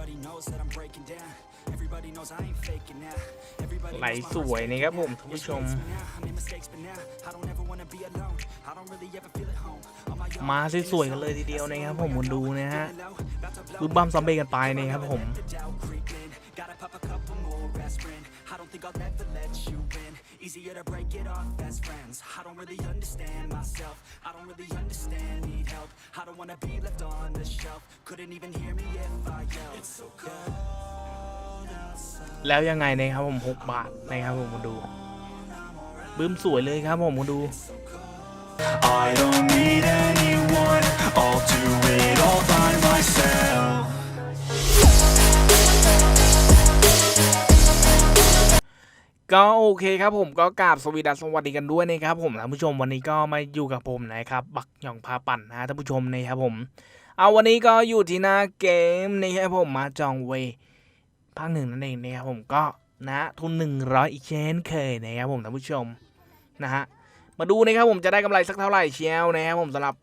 Everybody knows that I'm breaking down. Everybody knows I ain't faking now. Everybody ไหล knows my สวยนะครับผมท่านผู้ชม now. I made mistakes, but now I don't ever wanna be alone. I don't really ever feel at home. On my own. มาสวยๆกันเลยทีเดียวนะครับผมคนดูนะฮะบึ้มบั้มซอมเบ้กันไปนะครับผม The doubt creep in. Gotta pop a couple more aspirin. I don't think I'll ever let you in. Easier to break it off best friends. I don't really understand myself. I don't really understand, need help. I don't wanna be left on the shelf. Couldn't even hear me if I yelled. It's so cold outside. แล้วยังไงนะครับผมหกบาทนะครับผมมาดูบึ้มสวยเลยครับผมมาดู I don't need anyone. I'll do it all by myself. ก็โอเคครับผมก็กราบสวีดัสสวัสดีกันด้วยนะครับผมท่านผู้ชมวันนี้ก็มาอยู่กับผมนะครับบักหยองพาปั่นนะท่านผู้ชมนะครับผม เอาวันนี้ก็อยู่ที่หน้าเกมนะครับผมมาจองเวภาคหนึ่งนั่นเองนะครับผมก็นะทุนหนึ่งร้อยอีกเช่นเคยนะครับผมท่านผู้ชมนะฮะมาดูนะครับผมจะได้กำไรสักเท่าไหร่เชียวนะครับผมสำหรับ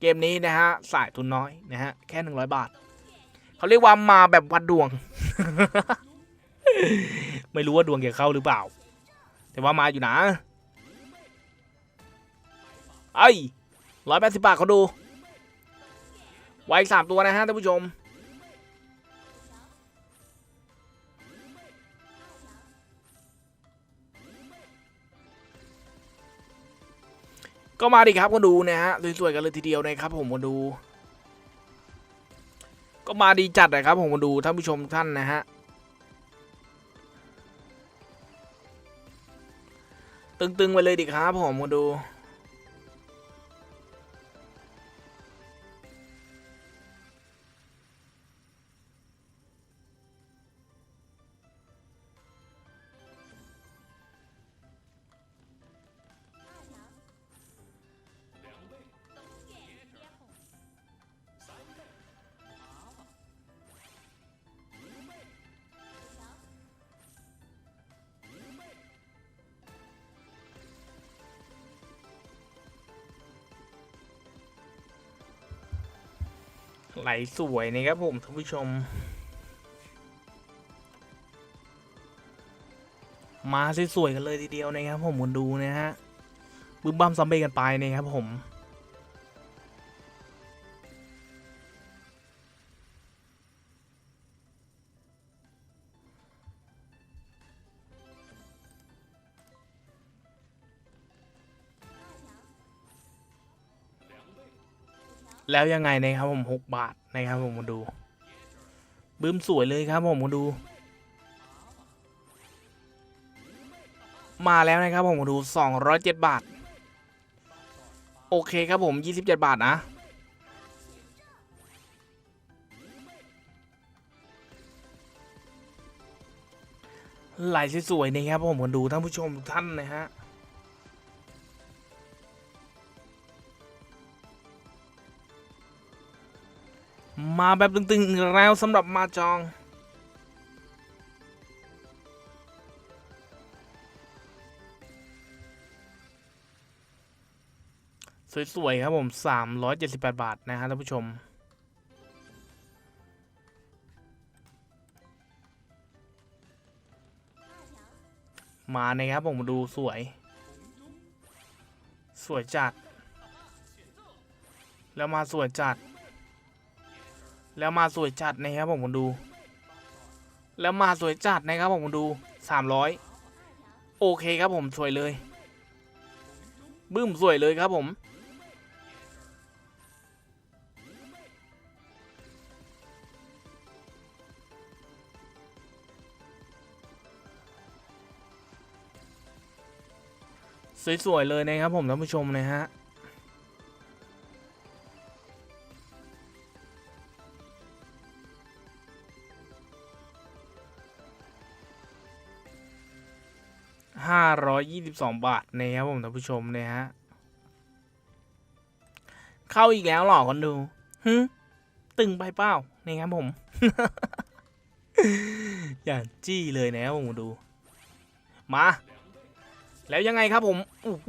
เกมนี้นะฮะสายทุนน้อยนะฮะแค่หนึ่งร้อยบาทเขาเรียกว่ามาแบบวัดดวง ไม่รู้ว่าดวงจะเข้าหรือเปล่า แต่ว่ามาอยู่นะไอ้ร้อยแปดสิบบาทเขาดู ไว้สามตัวนะฮะท่านผู้ชม ก็มาดิครับก็ดูนะฮะสวยๆกันเลยทีเดียวนะครับผมมาดู ก็มาดีจัดนะครับผมมาดูท่านผู้ชมท่านนะฮะ ตึงๆไปเลยดิครับผมมาดู ไหลสวยนะครับผมท่านผู้ชม มาสวยๆกันเลยทีเดียวนะครับผมคนดูนะฮะบึ้มบั้มซัมเบกันไปนะครับผม แล้วยังไงนะครับผมหกบาทนะครับผมมาดูบึ้มสวยเลยครับผมมาดู มาแล้วนะครับผมมาดูสองร้อยเจ็ดบาท โอเคครับผมยี่สิบเจ็ดบาทนะไหลสวยๆนะครับผมมาดูท่านผู้ชมทุกท่านนะฮะ มาแบบตึงๆแล้วสำหรับมาจอง สวย ๆ ครับผม 378 บาท นะฮะท่านผู้ชม มานะครับผมดูสวย สวยจัด แล้วมาสวยจัด แล้วมาสวยจัดนะครับผมมดู แล้วมาสวยจัดนะครับผมมดูสามร้อยโอเคครับผมสวยเลย บึ้มสวยเลยครับผมสวยๆเลยนะครับผมท่านผู้ชมนะฮะ ห้าร้อยยี่สิบสองบาทนะครับผมท่านผู้ชมนะฮะ เข้าอีกแล้วหรอคนดูฮึตึงไปเปล่านี่ครับผม อย่างจี้เลยนะครับผมดู มา แล้วยังไงครับผมโอ้โห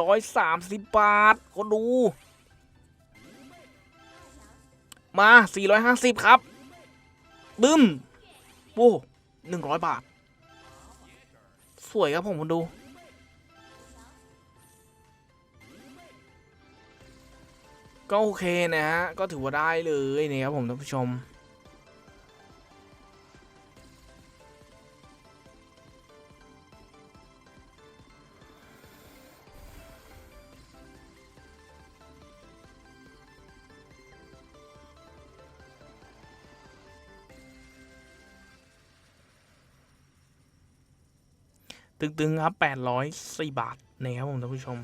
ร้อยสามสิบบาทคนดู มาสี่ร้อยห้าสิบครับ บึ้ม โว้หนึ่งร้อยบาท สวยครับผมคุณดูก็โอเคนะฮะ ก็ถือว่าได้เลยนะครับผมท่านผู้ชม ตึงๆครับ804บาทนะครับผมท่านผู้ชม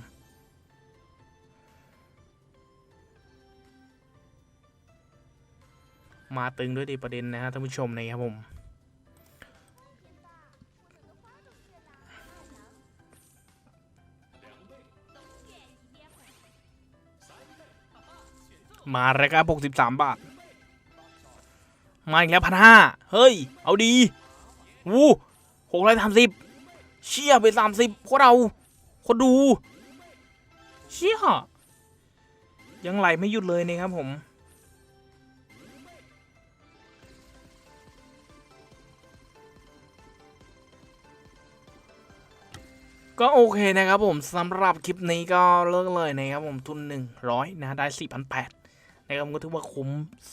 มาตึงด้วยดีประเด็นนะฮะท่านผู้ชมนะครับผมมาแล้วครับ 63 บาท มาอีกแล้วพันห้า เฮ้ย เอาดี วู้หกร้อยสามสิบ เชี่ยไปสามสิบพวกเราคนดู เชี่ยยังไหลไม่หยุดเลยนะครับผมก็โอเคนะครับผมสำหรับคลิปนี้ก็เลิกเลยนะครับผมทุน 100 นะ ได้ 4,800 นะครับก็ถือว่าคุ้ม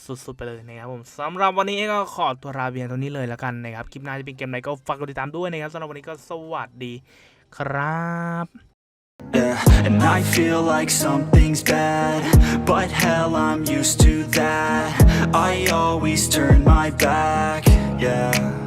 สุดๆไปเลยนะครับผมสำหรับวันนี้ก็ขอตัวลาเบียนตัวนี้เลยแล้วกันนะครับคลิปหน้าจะเป็นเกมไหนก็ฝากกดติดตามด้วยนะครับสำหรับวันนี้ก็สวัสดีครับ Yeah, and I feel like something's bad But hell, I'm used to that I always turn my back yeah